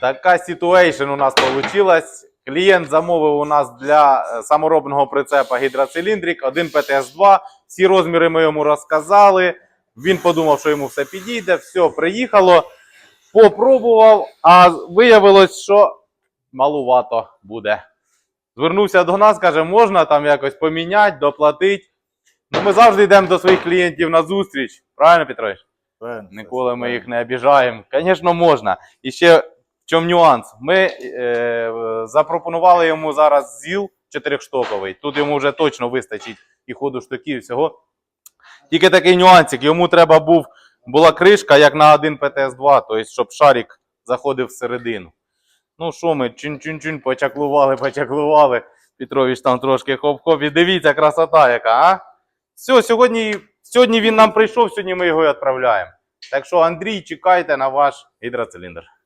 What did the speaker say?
Така ситуейшн у нас вийшла. Клієнт замовив у нас для е, саморобного прицепа гідроциліндрик, один ПТС-2. Всі розміри ми йому розказали. Він подумав, що йому все підійде. Все, приїхало, попробував, а виявилось, що малувато буде. Звернувся до нас, каже, можна там якось поміняти, доплатити. Ну, ми завжди йдемо до своїх клієнтів на зустріч. Правильно, Петрович? Правильно. Ніколи ми їх не обіжаємо. Звісно, можна. І ще чому нюанс? Ми е, запропонували йому зараз ЗІЛ чотирьохштоковий. Тут йому вже точно вистачить і ходу штуків, і всього. Тільки такий нюансик. Йому треба був, була кришка, як на один ПТС-2, тобто, щоб шарик заходив всередину. Ну що ми, чин-чин-чин, почаклували, почаклували. Петрович там трошки хоп-хоп. І дивіться, красота яка, а? Все, сьогодні, сьогодні він нам прийшов, сьогодні ми його і відправляємо. Так що, Андрій, чекайте на ваш гідроциліндр.